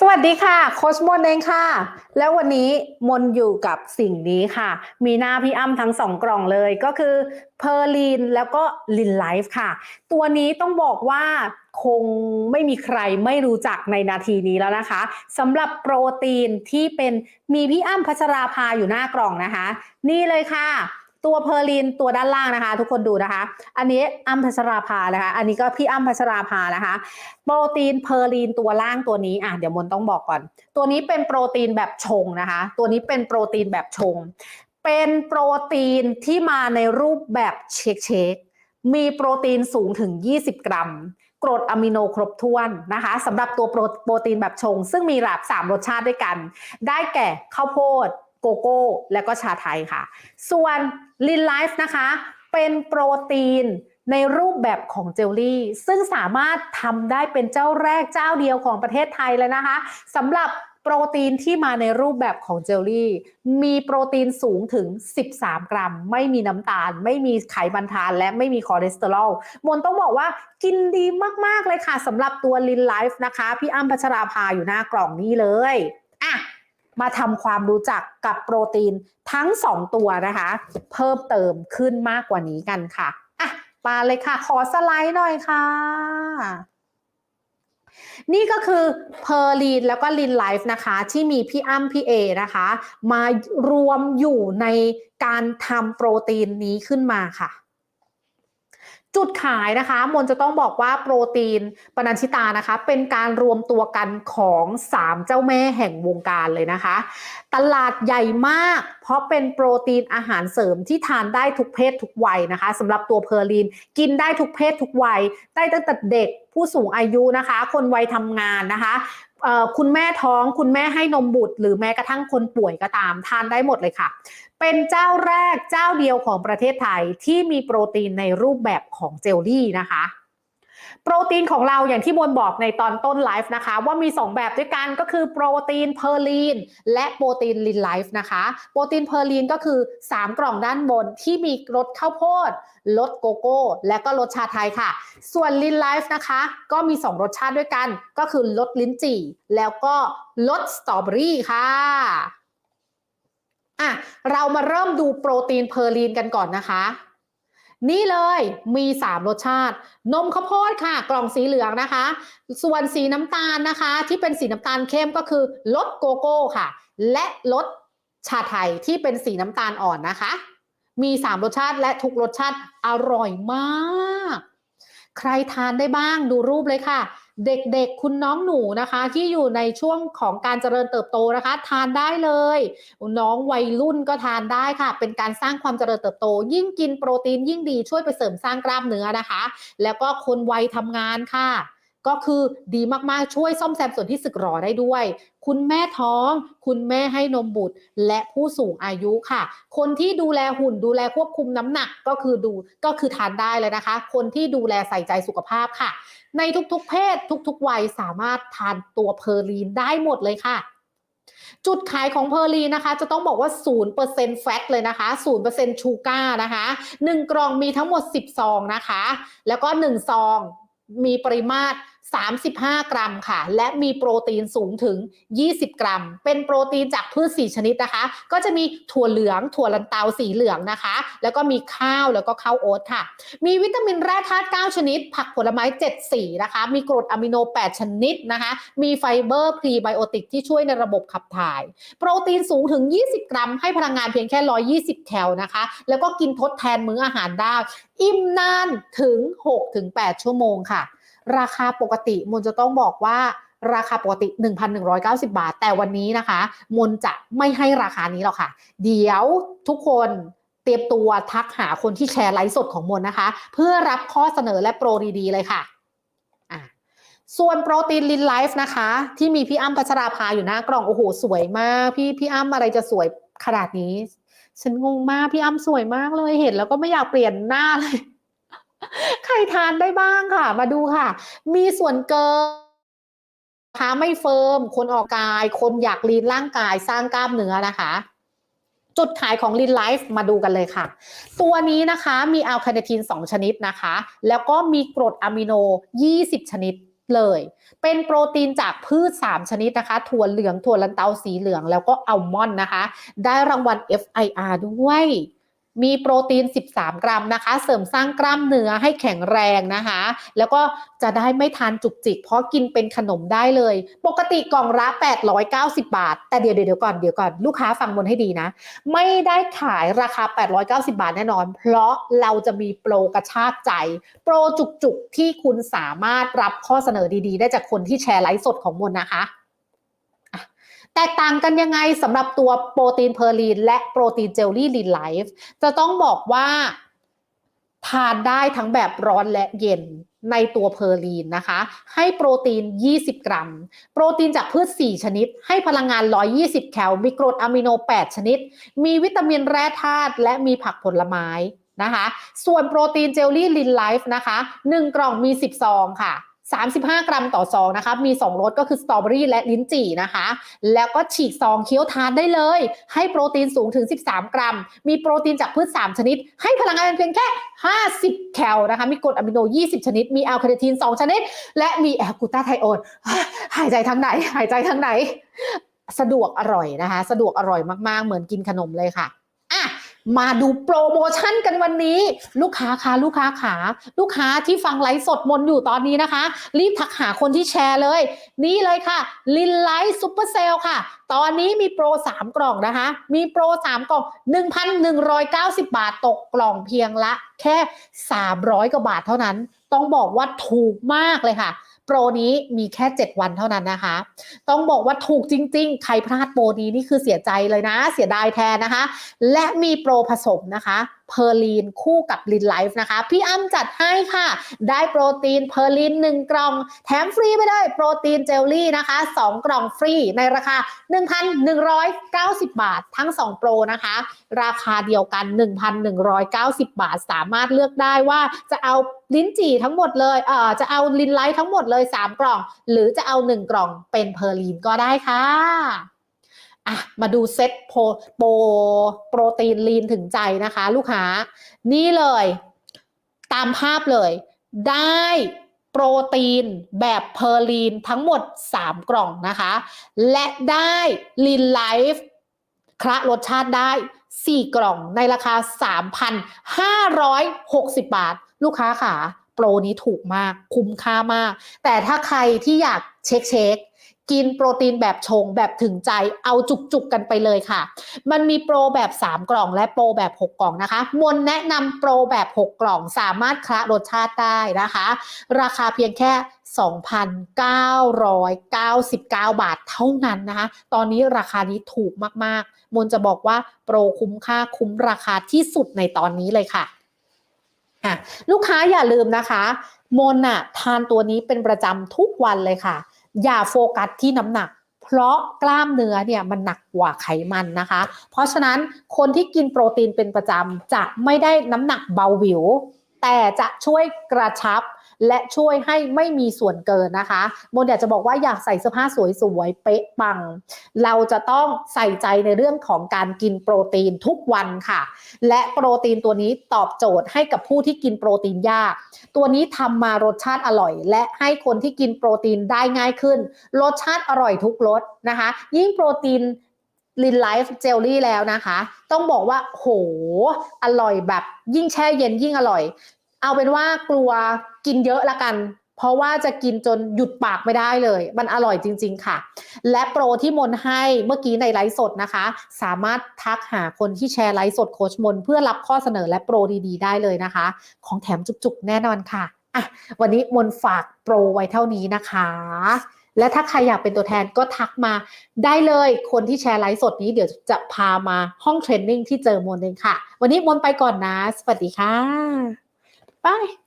สวัสดีค่ะ โคชมนเองค่ะ แล้ววันนี้มนอยู่กับสิ่งนี้ค่ะ มีหน้าพี่อ้ำทั้งสองกล่องเลยก็คือเพอร์ลีนแล้วก็ลินไลฟ์ค่ะ ตัวนี้ต้องบอกว่าคงไม่มีใครไม่รู้จักในนาทีนี้แล้วนะคะสำหรับโปรตีนที่เป็นมีพี่อ้ำพัชราภาอยู่หน้ากล่องนะคะ นี่เลยค่ะ ตัวเพอร์ลินตัวด้านล่างนะคะ ทุกคนดูนะคะ อันนี้อ้ำพัชราภานะคะ อันนี้ก็พี่อ้ำพัชราภานะคะ โปรตีนเพอร์ลีนตัวล่างตัวนี้อะเดี๋ยวมนต้องบอกก่อน ตัวนี้เป็นโปรตีนแบบชงนะคะ ตัวนี้เป็นโปรตีนแบบชง เป็นโปรตีนที่มาในรูปแบบเชคเชคมีโปรตีนสูงถึง 20 กรัมกรดอะมิโนครบถ้วนนะคะสำหรับตัวโปรตีนแบบชง ซึ่งมีหลากสามรสชาติด้วยกัน ได้แก่ข้าวโพด โกโก้และก็ชาไทยค่ะ ส่วนลินไลฟ์นะคะ เป็นโปรตีนในรูปแบบของเจลลี่ ซึ่งสามารถทำได้เป็นเจ้าแรกเจ้าเดียวของประเทศไทยเลยนะคะสำหรับโปรตีนที่มาในรูปแบบของเจลลี่ มีโปรตีนสูงถึง 13 กรัม ไม่มีน้ำตาล ไม่มีไขมันทาน และไม่มีคอเลสเตอรอลมนต้องบอกว่ากินดีมาก ๆ เลยค่ะสำหรับตัวลินไลฟ์นะคะ พี่อ้ำพัชราภาอยู่หน้ากล่องนี้เลย อะ มาทำความรู้จักกับโปรตีนทั้ง 2 ตัวนะคะ เพิ่มเติมขึ้นมากกว่านี้กันค่ะอะมาเลยค่ะ ขอสไลด์หน่อยค่ะ นี่ก็คือเพอร์ลีนแล้วก็ลินไลฟ์นะคะ ที่มีพี่อ้ำพี่เอนะคะ มารวมอยู่ในการทำโปรตีนนี้ขึ้นมาค่ะ จุดขายนะคะมนจะต้องบอกว่าโปรตีนปนัญชิตานะคะ เป็นการรวมตัวกันของ 3 เจ้าแม่แห่งวงการเลยนะคะ ตลาดใหญ่มาก เพราะเป็นโปรตีนอาหารเสริมที่ทานได้ทุกเพศทุกวัยนะคะสำหรับตัวเพอร์ลีนกินได้ทุกเพศทุกวัยได้ตั้งแต่เด็กผู้สูงอายุนะคะ คนวัยทำงานนะคะ คุณแม่ท้อง คุณแม่ให้นมบุตร หรือแม้กระทั่งคนป่วยก็ตาม ทานได้หมดเลยค่ะ เป็นเจ้าแรกเจ้าเดียวของประเทศไทยที่มีโปรตีนในรูปแบบของเจลลี่นะคะ โปรตีนของเราอย่างที่บนบอกในตอนต้นไลฟ์นะคะ ว่ามี 2 แบบด้วยกันก็คือโปรตีนเพอร์ลีนและโปรตีนลินไลฟ์นะคะ โปรตีนเพอร์ลีนก็คือ 3 กล่องด้านบนที่มีรสข้าวโพดรสโกโก้ และก็รสชาไทยค่ะ ส่วนลินไลฟ์นะคะ ก็มี 2 รสชาติด้วยกัน ก็คือรสลิ้นจี่ แล้วก็รสสตรอเบอรี่ค่ะอะเรามาเริ่มดูโปรตีนเพอร์ลีนกันก่อนนะคะ นี่เลยมี 3 รสชาติ นมข้าวโพดค่ะ กล่องสีเหลืองนะคะ ส่วนสีน้ำตาลนะคะ ที่เป็นสีน้ำตาลเข้มก็คือรสโกโก้ค่ะ และรสชาไทยที่เป็นสีน้ำตาลอ่อนนะคะ มี 3 รสชาติและทุกรสชาติอร่อยมาก ใครทานได้บ้างดูรูปเลยค่ะ เด็กๆ คุณน้องหนูนะคะ ที่อยู่ในช่วงของการเจริญเติบโตนะคะ ทานได้เลย น้องวัยรุ่นก็ทานได้ค่ะ เป็นการสร้างความเจริญเติบโต ยิ่งกินโปรตีนยิ่งดีช่วยไปเสริมสร้างกล้ามเนื้อนะคะ แล้วก็คนวัยทำงานค่ะ ก็คือดีมากๆช่วยซ่อมแซมส่วนที่สึกหรอได้ด้วย คุณแม่ท้อง คุณแม่ให้นมบุตร และผู้สูงอายุค่ะ คนที่ดูแลหุ่นดูแลควบคุมน้ำหนักก็คือดูก็คือทานได้เลยนะคะ คนที่ดูแลใส่ใจสุขภาพค่ะ ในทุกๆเพศทุกๆวัยสามารถทานตัวเพอร์ลีนได้หมดเลยค่ะจุดขายของเพอร์ลีนนะคะ จะต้องบอกว่า 0%แฟตเลยนะคะ 0%ชูการ์นะคะ 1 กล่องมีทั้งหมด 10 ซองนะคะ แล้วก็ 1 ซองมีปริมาตร 35 กรัมค่ะ และมีโปรตีนสูงถึง 20 กรัม เป็นโปรตีนจากพืช 4 ชนิดนะคะ ก็จะมีถั่วเหลือง ถั่วลันเตาสีเหลืองนะคะ แล้วก็มีข้าวแล้วก็ข้าวโอ๊ตค่ะ มีวิตามินแร่ธาตุ9ชนิด ผักผลไม้ 7 สีนะคะ มีกรดอะมิโน 8 ชนิดนะคะ มีไฟเบอร์พรีไบโอติกที่ช่วยในระบบขับถ่าย โปรตีนสูงถึง 20 กรัม ให้พลังงานเพียงแค่ 120 แคลนะคะ แล้วก็กินทดแทนมื้ออาหารได้ อิ่มนานถึง 6-8 ชั่วโมงค่ะ ราคาปกติมนจะต้องบอกว่าราคาปกติ 1,190 บาท แต่วันนี้นะคะ มนจะไม่ให้ราคานี้หรอกค่ะ เดี๋ยวทุกคนเตรียมตัวทักหาคนที่แชร์ไลฟ์สดของมนนะคะ เพื่อรับข้อเสนอและโปรดีๆเลยค่ะส่วนโปรตีนลินไลฟ์นะคะ ที่มีพี่อ้ำพัชราภาอยู่หน้ากล่อง โอ้โห สวยมาก พี่พี่อ้ำอะไรจะสวยขนาดนี้ ฉันงงมาก พี่อ้ำสวยมากเลยเห็น แล้วก็ไม่อยากเปลี่ยนหน้าเลย ใครทานได้บ้างค่ะ มาดูค่ะ มีส่วนเกินขาไม่เฟิร์ม คนออกกาย คนอยากลีนร่างกายสร้างกล้ามเนื้อนะคะ จุดขายของลินไลฟ์มาดูกันเลยค่ะ ตัวนี้นะคะมีอัลคาเนทิน2 ชนิดนะคะ แล้วก็มีกรดอะมิโน 20 ชนิดเลย เป็นโปรตีนจากพืช 3 ชนิดนะคะ ถั่วเหลือง ถั่วลันเตาสีเหลือง แล้วก็อัลมอนด์นะคะ ได้รางวัล FIR ด้วย มีโปรตีน 13 กรัมนะคะ เสริมสร้างกล้ามเนื้อให้แข็งแรงนะคะ แล้วก็จะได้ไม่ทานจุกจิก เพราะกินเป็นขนมได้เลย ปกติกล่องละ890 บาท แต่เดี๋ยวเดี๋ยวก่อนเดี๋ยวก่อนลูกค้าฟังบนให้ดีนะ ไม่ได้ขายราคา 890 บาทแน่นอน เพราะเราจะมีโปรกระชากใจ โปรจุกๆที่คุณสามารถรับข้อเสนอดีๆ ได้จากคนที่แชร์ไลฟ์สดของมนนะคะ แตกต่างกันยังไงสำหรับตัวโปรตีนเพอร์ลีนและโปรตีนเจลลี่ลีนไลฟ์จะต้องบอกว่าทานได้ทั้งแบบร้อนและเย็นในตัวเพอร์ลีนนะคะ ให้โปรตีน 20 กรัม โปรตีนจากพืช 4 ชนิด ให้พลังงาน 120 แคล มีกรดอะมิโน 8 ชนิด มีวิตามินแร่ธาตุและมีผักผลไม้นะคะ ส่วนโปรตีนเจลลี่ลินไลฟ์นะคะ 1 กล่องมี 10 ซองค่ะ 35 กรัมต่อซองนะคะ มี 2 รสก็คือสตรอเบอรี่และลิ้นจี่นะคะ แล้วก็ฉีกซองเคี้ยวทานได้เลย ให้โปรตีนสูงถึง 13 กรัม มีโปรตีนจากพืช 3 ชนิด ให้พลังงานเพียงแค่ 50 แคลนะคะ มีกรดอะมิโน 20 ชนิด มีอัลคาเนทีน 2 ชนิด และมีแอลกูตาไทโอนหายใจทางไหน หายใจทางไหน สะดวกอร่อยนะคะ สะดวกอร่อยมากๆ เหมือนกินขนมเลยค่ะอะ มาดูโปรโมชั่นกันวันนี้ ลูกค้าคะลูกค้าขา ลูกค้าที่ฟังไลฟ์สดมนอยู่ตอนนี้นะคะ รีบทักหาคนที่แชร์เลย นี่เลยค่ะลินไลฟ์ซูเปอร์เซลค่ะ ตอนนี้มีโปร 3 กล่องนะคะ มีโปร 3 กล่อง 1,190 บาทตกกล่องเพียงละ แค่ 300 กว่าบาทเท่านั้น ต้องบอกว่าถูกมากเลยค่ะ โปรนี้มีแค่ 7 วันเท่านั้นนะคะ ต้องบอกว่าถูกจริง ๆ ใครพลาดโปรนี้นี่คือเสียใจเลยนะ เสียดายแทนนะคะ และมีโปรผสมนะคะเพอร์ลีนคู่กับลินไลฟ์นะคะ พี่อ้ำจัดให้ค่ะ ได้โปรตีนเพอร์ลีน1 กล่อง แถมฟรีไปเลยโปรตีนเจลลี่นะคะ 2 กล่องฟรีในราคา 1,190 บาท ทั้ง 2 โปรนะคะ ราคาเดียวกัน 1,190 บาท สามารถเลือกได้ว่าจะเอาลิ้นจี่ทั้งหมดเลย เอ่อ จะเอาลินไลท์ทั้งหมดเลย 3 กล่อง หรือจะเอา 1 กล่องเป็นเพอร์ลีนก็ได้ค่ะ อะมาดูเซ็ตโปรโปรโปรตีนลีนถึงใจนะคะ ลูกค้า นี่เลย ตามภาพเลย ได้โปรตีนแบบเพอร์ลีนทั้งหมด 3 กล่องนะคะ และได้ลีนไลฟ์คละรสชาติได้ 4 กล่องในราคา 3,560 บาท ลูกค้าค่ะ โปรนี้ถูกมากคุ้มค่ามาก แต่ถ้าใครที่อยากเช็คเช็ค กินโปรตีนแบบชงแบบถึงใจเอาจุกๆกันไปเลยค่ะ มันมีโปรแบบ 3 กล่องและโปรแบบ 6 กล่องนะคะ มนแนะนำโปรแบบ 6 กล่องสามารถคละรสชาติได้นะคะ ราคาเพียงแค่ 2,999 บาทเท่านั้นนะคะ ตอนนี้ราคานี้ถูกมากๆ มนจะบอกว่าโปรคุ้มค่าคุ้มราคาที่สุดในตอนนี้เลยค่ะะลูกค้าอย่าลืมนะคะ มนอะทานตัวนี้เป็นประจำทุกวันเลยค่ะ อย่าโฟกัสที่น้ำหนัก เพราะกล้ามเนื้อเนี่ยมันหนักกว่าไขมันนะคะ เพราะฉะนั้นคนที่กินโปรตีนเป็นประจำจะไม่ได้น้ำหนักเบาหวิว แต่จะช่วยกระชับ และช่วยให้ไม่มีส่วนเกินนะคะโมนอยากจะบอกว่าอยากใส่เสื้อผ้าสวยๆเป๊ะปัง เราจะต้องใส่ใจในเรื่องของการกินโปรตีนทุกวันค่ะ และโปรตีนตัวนี้ตอบโจทย์ให้กับผู้ที่กินโปรตีนยาก ตัวนี้ทำมารสชาติอร่อย และให้คนที่กินโปรตีนได้ง่ายขึ้น รสชาติอร่อยทุกรสนะคะ ยิ่งโปรตีนลินไลฟ์เจลลี่แล้วนะคะ ต้องบอกว่าโห อร่อยแบบยิ่งแช่เย็นยิ่งอร่อย เอาเป็นว่ากลัว กินเยอะละกัน เพราะว่าจะกินจนหยุดปากไม่ได้เลย มันอร่อยจริง ๆ ค่ะ และโปรที่มนให้เมื่อกี้ในไลฟ์สดนะคะ สามารถทักหาคนที่แชร์ไลฟ์สดโคชมน เพื่อรับข้อเสนอและโปรดีๆ ได้เลยนะคะ ของแถมจุกๆ แน่นอนค่ะอะวันนี้มนฝากโปรไว้เท่านี้นะคะ และถ้าใครอยากเป็นตัวแทนก็ทักมาได้เลย คนที่แชร์ไลฟ์สดนี้เดี๋ยวจะพามาห้องเทรนนิ่งที่เจอมนเองค่ะ วันนี้มนไปก่อนนะ สวัสดีค่ะ บาย